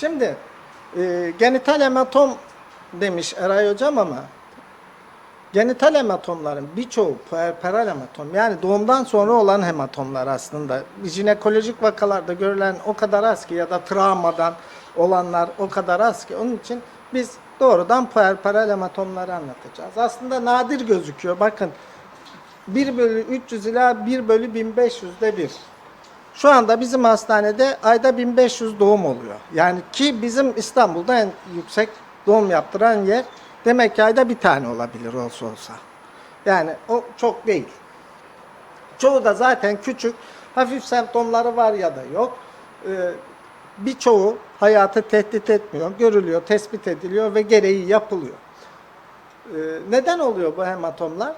Şimdi e, genital hematom demiş Eray Hocam ama genital hematomların birçoğu puerperal hematom yani doğumdan sonra olan hematomlar aslında jinekolojik vakalarda görülen o kadar az ki ya da travmadan olanlar o kadar az ki onun için biz doğrudan puerperal hematomları anlatacağız. Aslında nadir gözüküyor. Bakın 1 bölü 300 ila 1 bölü 1500'de bir. Şu anda bizim hastanede ayda 1500 doğum oluyor. Yani ki bizim İstanbul'da en yüksek doğum yaptıran yer demek ki ayda bir tane olabilir olsa olsa. Yani o çok değil. Çoğu da zaten küçük, hafif semptomları var ya da yok. Ee, birçoğu hayatı tehdit etmiyor, görülüyor, tespit ediliyor ve gereği yapılıyor. Ee, neden oluyor bu hematomlar?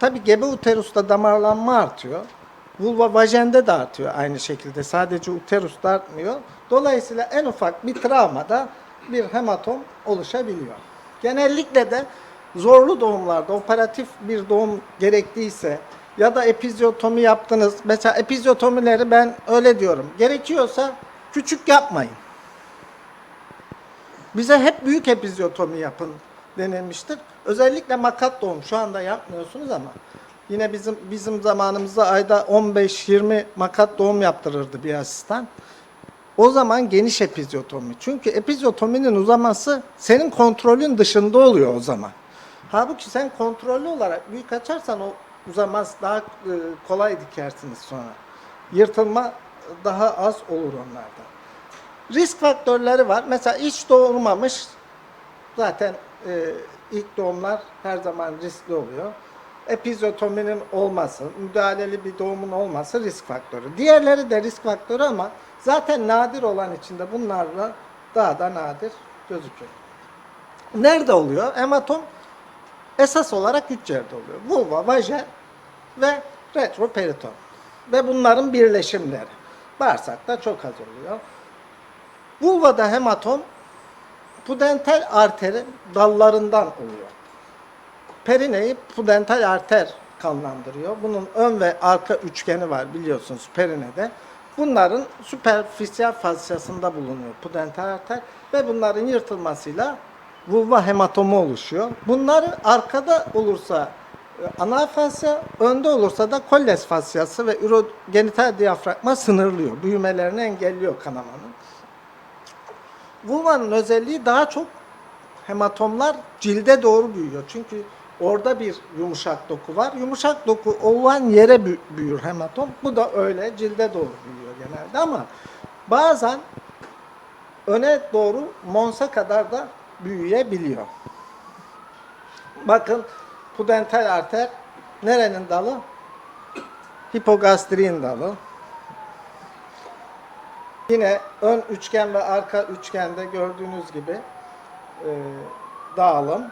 Tabi gebe uterusta damarlanma artıyor. Vulva vajende de artıyor aynı şekilde. Sadece uterusta artmıyor. Dolayısıyla en ufak bir travmada bir hematom oluşabiliyor. Genellikle de zorlu doğumlarda operatif bir doğum gerektiyse ya da epizyotomi yaptınız. Mesela epizyotomileri ben öyle diyorum. Gerekiyorsa küçük yapmayın. Bize hep büyük epizyotomi yapın denilmiştir. Özellikle makat doğum şu anda yapmıyorsunuz ama yine bizim bizim zamanımızda ayda 15-20 makat doğum yaptırırdı bir asistan. O zaman geniş epizyotomi. Çünkü epizyotominin uzaması senin kontrolün dışında oluyor o zaman. Halbuki sen kontrollü olarak büyük açarsan o uzamaz daha e, kolay dikersiniz sonra. Yırtılma daha az olur onlarda. Risk faktörleri var. Mesela hiç doğurmamış zaten e, ilk doğumlar her zaman riskli oluyor. Epizotominin olması, müdahaleli bir doğumun olması risk faktörü. Diğerleri de risk faktörü ama zaten nadir olan içinde bunlarla daha da nadir gözüküyor. Nerede oluyor? Hematom esas olarak üç yerde oluyor. Vulva, vajen ve retroperiton. Ve bunların birleşimleri. Bağırsakta çok az oluyor. Vulvada hematom pudental arterin dallarından oluyor. Perineyi pudental arter kanlandırıyor. Bunun ön ve arka üçgeni var biliyorsunuz perinede. Bunların süperfisyal fasyasında bulunuyor pudental arter ve bunların yırtılmasıyla vulva hematomu oluşuyor. Bunları arkada olursa e, anal fasya, önde olursa da kolles fasyası ve ürogenital diyafragma sınırlıyor. Büyümelerini engelliyor kanamanın. Vulvanın özelliği daha çok hematomlar cilde doğru büyüyor. Çünkü orada bir yumuşak doku var. Yumuşak doku olan yere bü- büyür hematom. Bu da öyle cilde doğru büyüyor genelde ama bazen öne doğru monsa kadar da büyüyebiliyor. Bakın pudental arter nerenin dalı? Hipogastriğin dalı. Yine ön üçgen ve arka üçgende gördüğünüz gibi e, dağılım.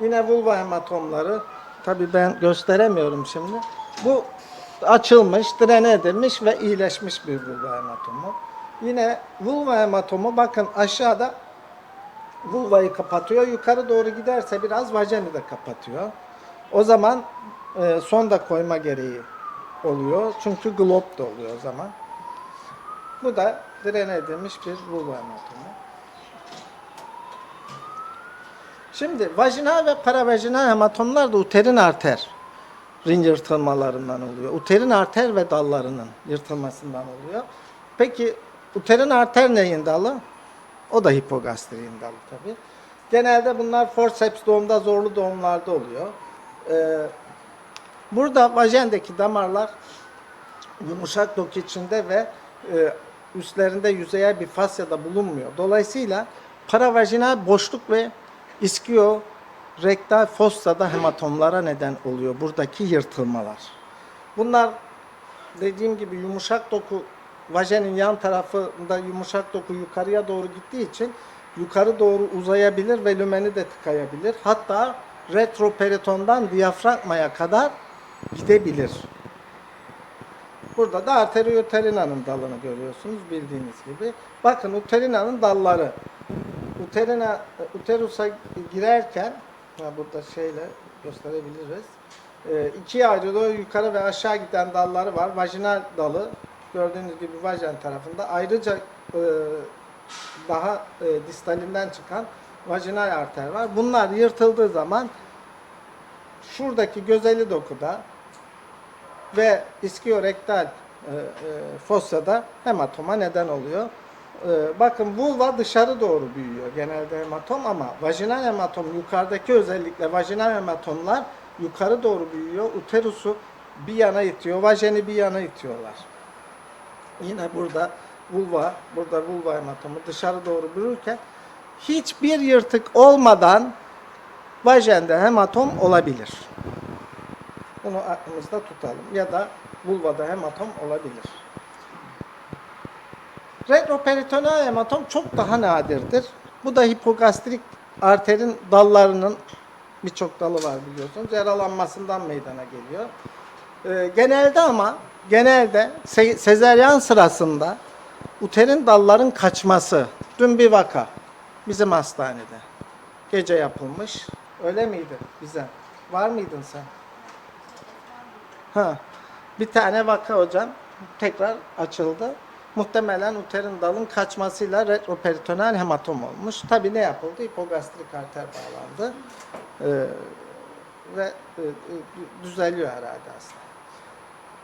Yine vulva hematomları. Tabi ben gösteremiyorum şimdi. Bu açılmış, drene edilmiş ve iyileşmiş bir vulva hematomu. Yine vulva hematomu bakın aşağıda vulvayı kapatıyor. Yukarı doğru giderse biraz vajeni de kapatıyor. O zaman e, sonda koyma gereği oluyor. Çünkü glob da oluyor o zaman. Bu da drene edilmiş bir vulva hematomu. Şimdi vajinal ve paravajinal hematomlar da uterin arter yırtılmalarından oluyor. Uterin arter ve dallarının yırtılmasından oluyor. Peki uterin arter neyin dalı? O da hipogastriğin dalı tabi. Genelde bunlar forceps doğumda, zorlu doğumlarda oluyor. Ee, burada vajendeki damarlar yumuşak doku içinde ve e, üstlerinde yüzeyel bir fasyada bulunmuyor. Dolayısıyla paravajinal boşluk ve iskio rektal fossada hematomlara neden oluyor buradaki yırtılmalar. Bunlar dediğim gibi yumuşak doku vajenin yan tarafında yumuşak doku yukarıya doğru gittiği için yukarı doğru uzayabilir ve lümeni de tıkayabilir. Hatta retroperitondan diyafragmaya kadar gidebilir. Burada da arterioterinanın dalını görüyorsunuz bildiğiniz gibi. Bakın uterinanın dalları. Uterina, uterusa girerken, ha burada şeyle gösterebiliriz. E, ikiye ayrılıyor. Yukarı ve aşağı giden dalları var. Vajinal dalı, gördüğünüz gibi vajen tarafında ayrıca e, daha e, distalinden çıkan vajinal arter var. Bunlar yırtıldığı zaman şuradaki gözeli dokuda ve iskiorektal e, e, fossada hematoma neden oluyor. E, bakın vulva dışarı doğru büyüyor genelde hematom ama vajinal hematom yukarıdaki özellikle vajinal hematomlar yukarı doğru büyüyor. Uterusu bir yana itiyor, vajeni bir yana itiyorlar. Yine burada vulva, burada vulva hematomu dışarı doğru büyürken hiçbir yırtık olmadan vajende hematom olabilir. Bunu aklımızda tutalım. Ya da vulvada hematom olabilir. Retroperitoneal hematom çok daha nadirdir. Bu da hipogastrik arterin dallarının birçok dalı var biliyorsunuz. Yaralanmasından meydana geliyor. Ee, genelde ama genelde se- sezeryan sırasında uterin dalların kaçması. Dün bir vaka bizim hastanede. Gece yapılmış. Öyle miydi bize? Var mıydın sen? Ha. Bir tane vaka hocam tekrar açıldı. Muhtemelen uterin dalın kaçmasıyla retroperitoneal hematom olmuş. Tabi ne yapıldı? Hipogastrik arter bağlandı. Ee, ve e, e, düzeliyor herhalde aslında.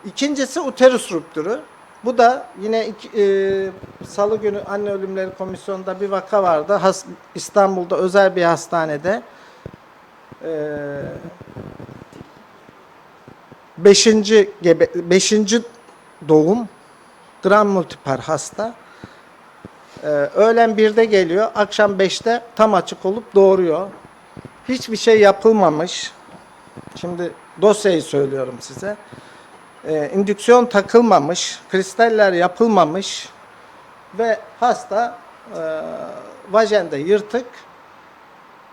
İkincisi uterus ruptürü. Bu da yine e, salı günü anne ölümleri komisyonunda bir vaka vardı. Has, İstanbul'da özel bir hastanede. E, beşinci, gebe, beşinci doğum gram multipar hasta. Ee, öğlen 1'de geliyor, akşam 5'te tam açık olup doğuruyor. Hiçbir şey yapılmamış. Şimdi dosyayı söylüyorum size. Ee, indüksiyon takılmamış, kristaller yapılmamış ve hasta e, vajende yırtık,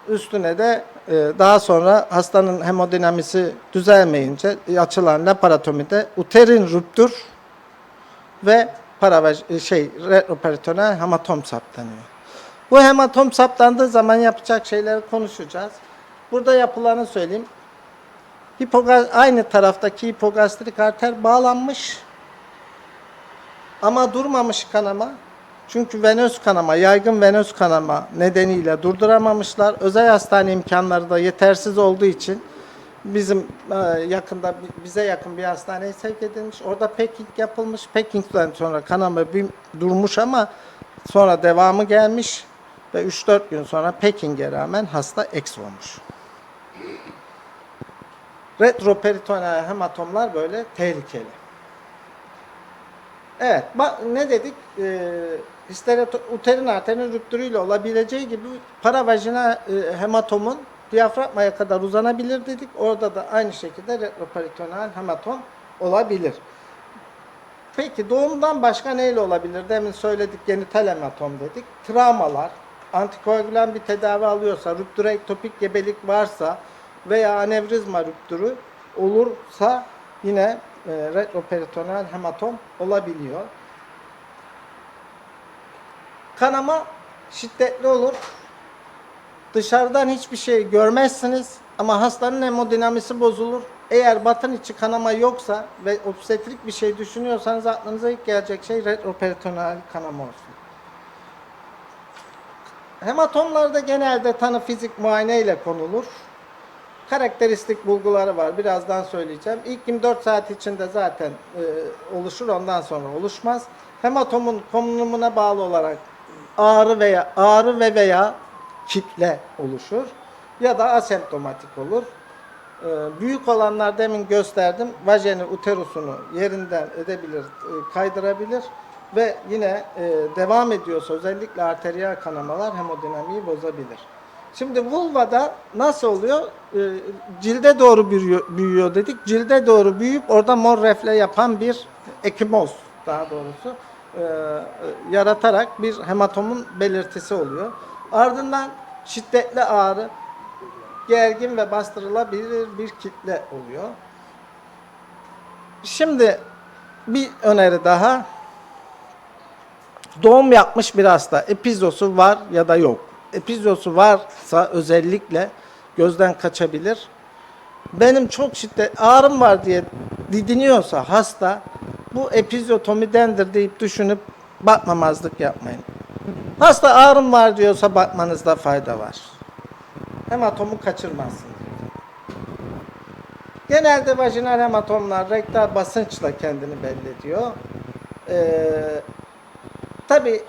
üstüne de e, daha sonra hastanın hemodinamisi düzelmeyince açılan laparotomide uterin ruptür ve paravaj şey retroperitoneal hematom saptanıyor. Bu hematom saptandığı zaman yapacak şeyleri konuşacağız. Burada yapılanı söyleyeyim. Hipoga- aynı taraftaki hipogastrik arter bağlanmış. Ama durmamış kanama. Çünkü venöz kanama, yaygın venöz kanama nedeniyle durduramamışlar. Özel hastane imkanları da yetersiz olduğu için bizim e, yakında bize yakın bir hastaneye sevk edilmiş. Orada packing yapılmış. Packing'den sonra kanama bir durmuş ama sonra devamı gelmiş ve 3-4 gün sonra packing'e rağmen hasta eks olmuş. Retroperitoneal hematomlar böyle tehlikeli. Evet, ne dedik? Ee, histereto- uterin arterinin rüptürüyle olabileceği gibi paravajinal e, hematomun diyafragmaya kadar uzanabilir dedik. Orada da aynı şekilde retroperitoneal hematom olabilir. Peki doğumdan başka neyle olabilir? Demin söyledik genital hematom dedik. Travmalar, antikoagülan bir tedavi alıyorsa, rüptüre ektopik gebelik varsa veya anevrizma rüptürü olursa yine e, retroperitoneal hematom olabiliyor. Kanama şiddetli olur. Dışarıdan hiçbir şey görmezsiniz ama hastanın hemodinamisi bozulur. Eğer batın içi kanama yoksa ve obstetrik bir şey düşünüyorsanız aklınıza ilk gelecek şey retroperitoneal kanama olsun. Hematomlarda genelde tanı fizik muayene ile konulur. Karakteristik bulguları var. Birazdan söyleyeceğim. İlk 24 saat içinde zaten e, oluşur. Ondan sonra oluşmaz. Hematomun konumuna bağlı olarak ağrı veya ağrı ve veya kitle oluşur. Ya da asemptomatik olur. E, büyük olanlar demin gösterdim. Vajeni, uterusunu yerinden edebilir, e, kaydırabilir ve yine e, devam ediyorsa özellikle arteriyel kanamalar hemodinamiği bozabilir. Şimdi vulvada nasıl oluyor? Ee, cilde doğru büyüyor, büyüyor dedik. Cilde doğru büyüyüp orada mor refle yapan bir ekimoz daha doğrusu e, yaratarak bir hematomun belirtisi oluyor. Ardından şiddetli ağrı, gergin ve bastırılabilir bir kitle oluyor. Şimdi bir öneri daha. Doğum yapmış bir hasta epizosu var ya da yok. Epizosu varsa özellikle gözden kaçabilir. Benim çok şiddet ağrım var diye didiniyorsa hasta bu epizyotomidendir deyip düşünüp bakmamazlık yapmayın. Hasta ağrım var diyorsa bakmanızda fayda var. Hematomu kaçırmazsınız. Genelde vajinal hematomlar rektal basınçla kendini belli ediyor. Ee, Tabi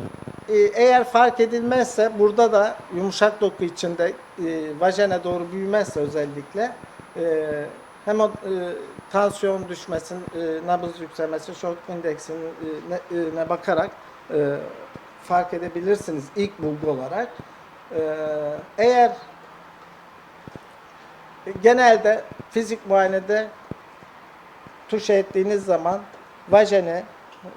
eğer fark edilmezse burada da yumuşak doku içinde e, vajene doğru büyümezse özellikle e, hem o, e, tansiyon düşmesin, e, nabız yükselmesi, şok indeksine e, e, bakarak e, fark edebilirsiniz ilk bulgu olarak. E, eğer genelde fizik muayenede tuş ettiğiniz zaman vajene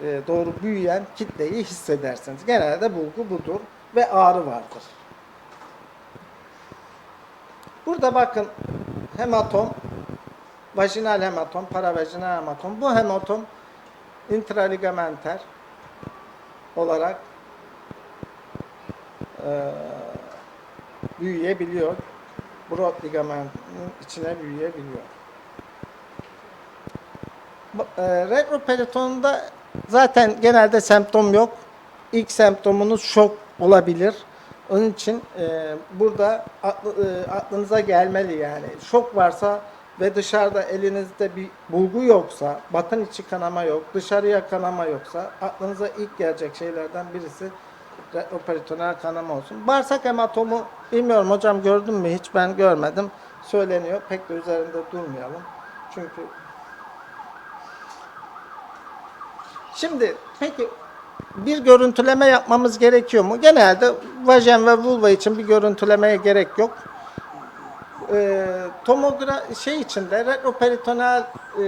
e, doğru büyüyen kitleyi hissedersiniz. Genelde bulgu budur ve ağrı vardır. Burada bakın hematom, vajinal hematom, paravajinal hematom. Bu hematom intraligamenter olarak e, büyüyebiliyor. Broad ligamentin içine büyüyebiliyor. E, retroperitonda zaten genelde semptom yok. İlk semptomunuz şok olabilir. Onun için e, burada aklı- e, aklınıza gelmeli yani. Şok varsa ve dışarıda elinizde bir bulgu yoksa, batın içi kanama yok, dışarıya kanama yoksa aklınıza ilk gelecek şeylerden birisi retroperitoneal kanama olsun. Bağırsak hematomu bilmiyorum hocam gördün mü hiç ben görmedim. Söyleniyor. Pek de üzerinde durmayalım. Çünkü Şimdi peki bir görüntüleme yapmamız gerekiyor mu? Genelde vajen ve vulva için bir görüntülemeye gerek yok. Ee, tomogra şey için de retroperitoneal e,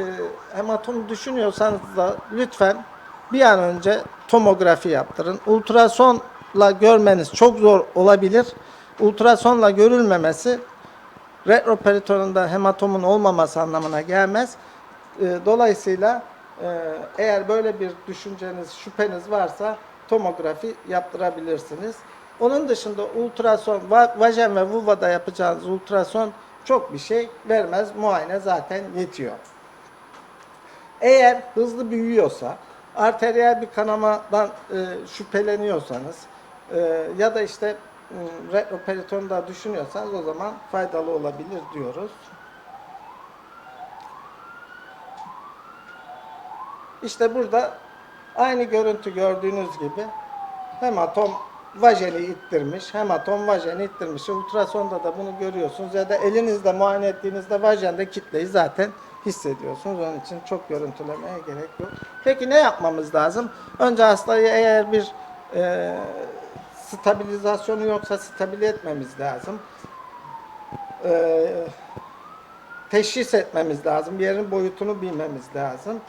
hematom düşünüyorsanız da lütfen bir an önce tomografi yaptırın. Ultrasonla görmeniz çok zor olabilir. Ultrasonla görülmemesi retroperitonunda hematomun olmaması anlamına gelmez. Ee, Dolayısıyla e, eğer böyle bir düşünceniz, şüpheniz varsa tomografi yaptırabilirsiniz. Onun dışında ultrason, va- vajen ve vulvada yapacağınız ultrason çok bir şey vermez. Muayene zaten yetiyor. Eğer hızlı büyüyorsa, arteriyel bir kanamadan e, şüpheleniyorsanız e, ya da işte e, retroperitonda düşünüyorsanız o zaman faydalı olabilir diyoruz. İşte burada aynı görüntü gördüğünüz gibi hematom vajeni ittirmiş, hematom vajeni ittirmiş. Ultrasonda da bunu görüyorsunuz ya da elinizde muayene ettiğinizde vajende kitleyi zaten hissediyorsunuz. Onun için çok görüntülemeye gerek yok. Peki ne yapmamız lazım? Önce hastayı eğer bir e, stabilizasyonu yoksa stabile etmemiz lazım. E, teşhis etmemiz lazım. Yerin boyutunu bilmemiz lazım.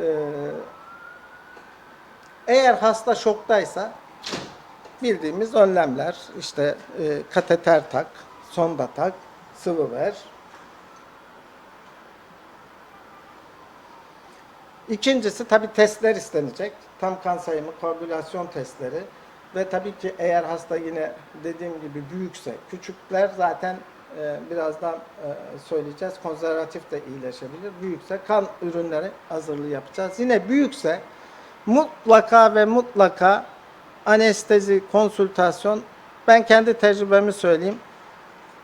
Ee, eğer hasta şoktaysa bildiğimiz önlemler işte e, kateter tak, sonda tak, sıvı ver. İkincisi tabi testler istenecek. Tam kan sayımı, koagülasyon testleri ve tabii ki eğer hasta yine dediğim gibi büyükse, küçükler zaten e, birazdan e, söyleyeceğiz. Konservatif de iyileşebilir. Büyükse kan ürünleri hazırlığı yapacağız. Yine büyükse mutlaka ve mutlaka anestezi, konsültasyon ben kendi tecrübemi söyleyeyim.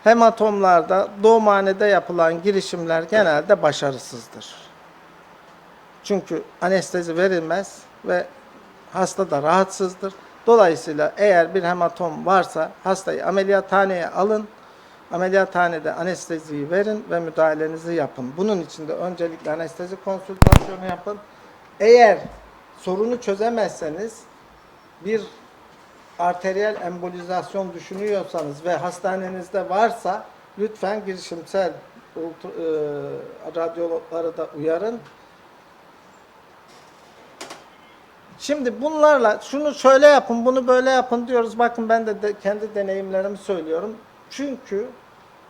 Hematomlarda doğumhanede yapılan girişimler genelde başarısızdır. Çünkü anestezi verilmez ve hasta da rahatsızdır. Dolayısıyla eğer bir hematom varsa hastayı ameliyathaneye alın. Ameliyathanede anesteziyi verin ve müdahalenizi yapın. Bunun için de öncelikle anestezi konsültasyonu yapın. Eğer sorunu çözemezseniz bir arteriyel embolizasyon düşünüyorsanız ve hastanenizde varsa lütfen girişimsel ultra- e, radyologları da uyarın. Şimdi bunlarla şunu şöyle yapın, bunu böyle yapın diyoruz. Bakın ben de, de kendi deneyimlerimi söylüyorum. Çünkü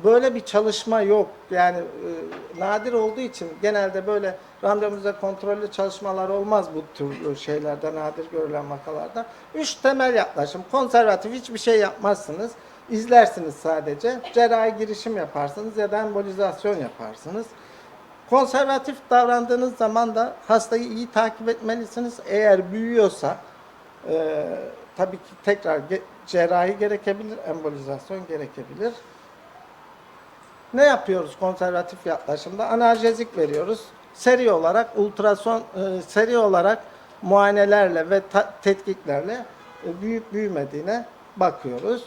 böyle bir çalışma yok. Yani e, nadir olduğu için genelde böyle randomize kontrollü çalışmalar olmaz bu tür şeylerde, nadir görülen vakalarda. Üç temel yaklaşım. Konservatif hiçbir şey yapmazsınız. izlersiniz sadece. Cerrahi girişim yaparsınız ya da embolizasyon yaparsınız. Konservatif davrandığınız zaman da hastayı iyi takip etmelisiniz. Eğer büyüyorsa e, tabii ki tekrar ge- cerrahi gerekebilir, embolizasyon gerekebilir. Ne yapıyoruz konservatif yaklaşımda? Analjezik veriyoruz. Seri olarak ultrason, e, seri olarak muayenelerle ve tetkiklerle e, büyüyüp büyümediğine bakıyoruz.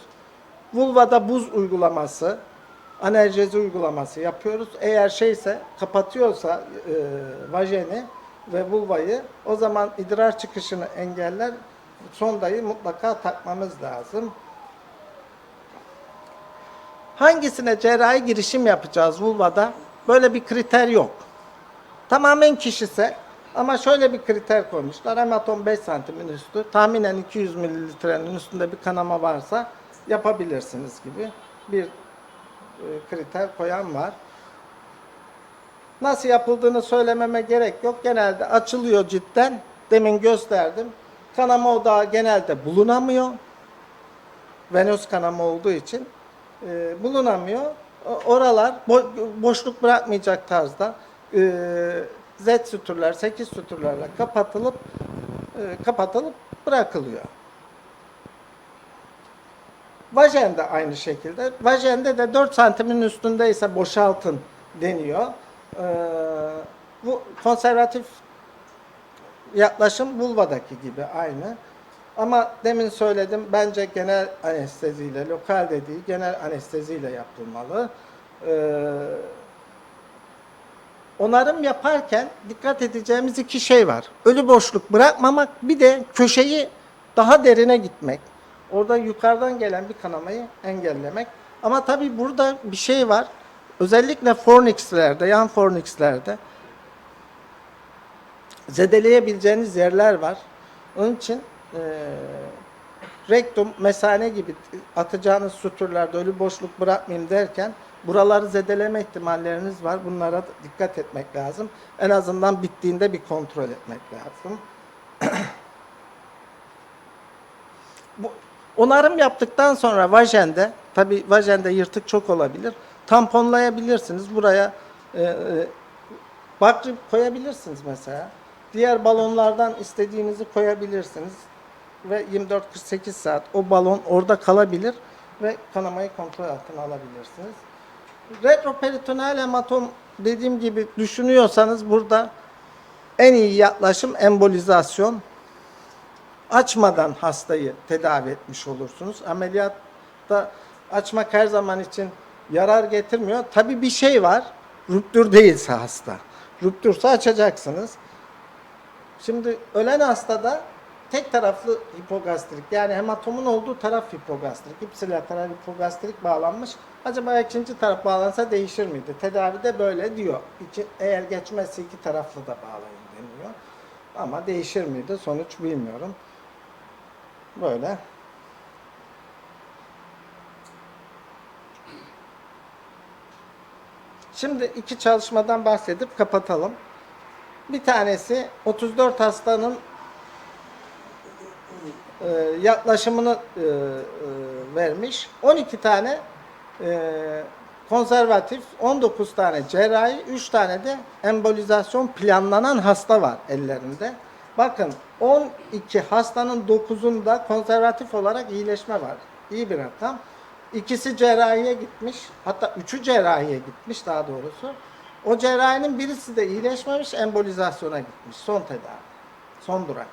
Vulvada buz uygulaması, analjezi uygulaması yapıyoruz. Eğer şeyse kapatıyorsa e, vajeni ve vulvayı o zaman idrar çıkışını engeller. Sondayı mutlaka takmamız lazım. Hangisine cerrahi girişim yapacağız vulvada? Böyle bir kriter yok. Tamamen kişisel ama şöyle bir kriter koymuşlar. Hematom 5 santimin üstü. Tahminen 200 mililitrenin üstünde bir kanama varsa yapabilirsiniz gibi bir kriter koyan var. Nasıl yapıldığını söylememe gerek yok. Genelde açılıyor cidden. Demin gösterdim. Kanama odağı genelde bulunamıyor. Venöz kanama olduğu için e, bulunamıyor. Oralar bo- boşluk bırakmayacak tarzda e, Z sütürler, 8 sütürlerle kapatılıp e, kapatılıp bırakılıyor. Vajen de aynı şekilde. Vajende de 4 santimin üstündeyse boşaltın deniyor. Ee, bu konservatif yaklaşım vulvadaki gibi aynı. Ama demin söyledim bence genel anesteziyle, lokal dediği genel anesteziyle yapılmalı. Ee, onarım yaparken dikkat edeceğimiz iki şey var. Ölü boşluk bırakmamak, bir de köşeyi daha derine gitmek. Orada yukarıdan gelen bir kanamayı engellemek. Ama tabii burada bir şey var. Özellikle fornixlerde, yan fornixlerde zedeleyebileceğiniz yerler var. Onun için eee rektum, mesane gibi atacağınız sütürlerde ölü boşluk bırakmayayım derken buraları zedeleme ihtimalleriniz var. Bunlara dikkat etmek lazım. En azından bittiğinde bir kontrol etmek lazım. Onarım yaptıktan sonra vajende, tabi vajende yırtık çok olabilir. Tamponlayabilirsiniz. Buraya e, e, bakrip koyabilirsiniz mesela. Diğer balonlardan istediğinizi koyabilirsiniz. Ve 24-48 saat o balon orada kalabilir ve kanamayı kontrol altına alabilirsiniz. Retroperitoneal hematom dediğim gibi düşünüyorsanız burada en iyi yaklaşım embolizasyon. Açmadan hastayı tedavi etmiş olursunuz. Ameliyatta açmak her zaman için yarar getirmiyor. Tabii bir şey var. Rüptür değilse hasta. Rüptürse açacaksınız. Şimdi ölen hastada tek taraflı hipogastrik yani hematomun olduğu taraf hipogastrik. İpsilateral hipogastrik bağlanmış. Acaba ikinci taraf bağlansa değişir miydi? Tedavide böyle diyor. İki, eğer geçmezse iki taraflı da bağlayın deniyor. Ama değişir miydi? Sonuç bilmiyorum. Böyle. Şimdi iki çalışmadan bahsedip kapatalım. Bir tanesi 34 hastanın e, yaklaşımını e, e, vermiş. 12 tane konservatif, 19 tane cerrahi, 3 tane de embolizasyon planlanan hasta var ellerinde. Bakın 12 hastanın 9'unda konservatif olarak iyileşme var. İyi bir rakam. İkisi cerrahiye gitmiş. Hatta üçü cerrahiye gitmiş daha doğrusu. O cerrahinin birisi de iyileşmemiş, embolizasyona gitmiş. Son tedavi. Son durak.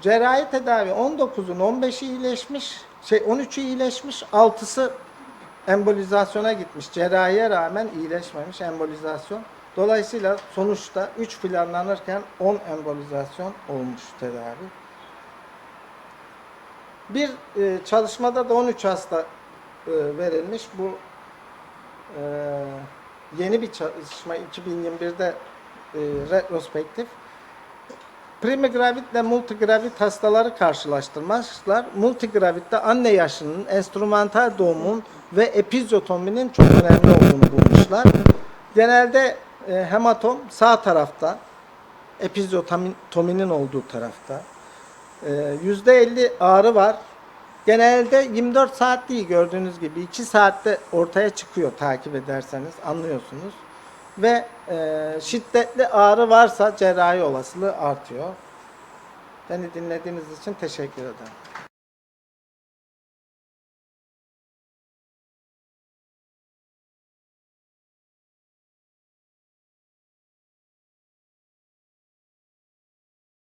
Cerrahi tedavi 19'un 15'i iyileşmiş, şey 13'ü iyileşmiş, 6'sı embolizasyona gitmiş. Cerrahiye rağmen iyileşmemiş embolizasyon. Dolayısıyla sonuçta 3 planlanırken 10 embolizasyon olmuş tedavi. Bir e, çalışmada da 13 hasta e, verilmiş. Bu e, yeni bir çalışma 2021'de e, retrospektif. Primigravid ile multigravid hastaları karşılaştırmışlar. Multigravidde anne yaşının, enstrümantal doğumun ve epizyotominin çok önemli olduğunu bulmuşlar. Genelde e, hematom sağ tarafta, epizyotominin olduğu tarafta. E, %50 ağrı var. Genelde 24 saat değil gördüğünüz gibi 2 saatte ortaya çıkıyor takip ederseniz anlıyorsunuz. ve e, şiddetli ağrı varsa cerrahi olasılığı artıyor. Beni dinlediğiniz için teşekkür ederim.